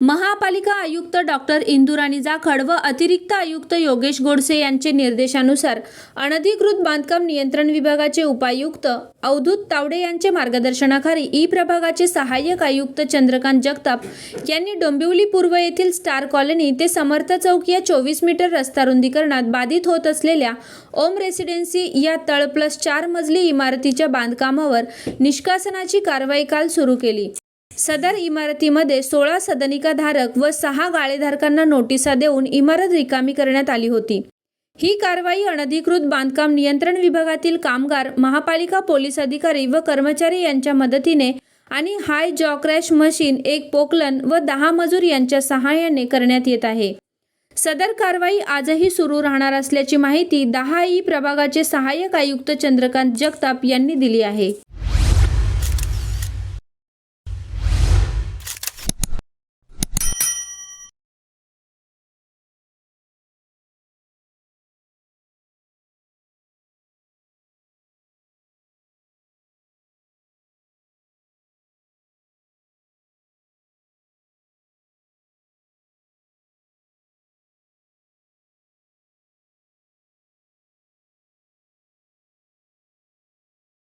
महापालिका आयुक्त डॉक्टर इंदुराणी जाखड व अतिरिक्त आयुक्त योगेश गोडसे यांचे निर्देशानुसार अनधिकृत बांधकाम नियंत्रण विभागाचे उपायुक्त अवधूत तावडे यांचे मार्गदर्शनाखाली ई प्रभागाचे सहाय्यक आयुक्त चंद्रकांत जगताप यांनी डोंबिवली पूर्व येथील स्टार कॉलनी ते समर्थ चौक या चोवीस मीटर रस्ता रुंदीकरणात बाधित होत असलेल्या ओम रेसिडेन्सी या तळ प्लस चार मजली इमारतीच्या बांधकामावर निष्कासनाची कारवाई काल सुरू केली. सदर इमारतीमध्ये सोळा सदनिकाधारक व सहा गाळेधारकांना नोटिसा देऊन इमारत रिकामी करण्यात आली होती. ही कारवाई अनधिकृत बांधकाम नियंत्रण विभागातील कामगार महापालिका पोलीस अधिकारी व कर्मचारी यांच्या मदतीने आणि हाय जॉक्रॅश मशीन एक पोकलन व दहा मजूर यांच्या सहाय्याने करण्यात येत आहे. सदर कारवाई आजही सुरू राहणार असल्याची माहिती दहा ई प्रभागाचे सहाय्यक आयुक्त चंद्रकांत जगताप यांनी दिली आहे.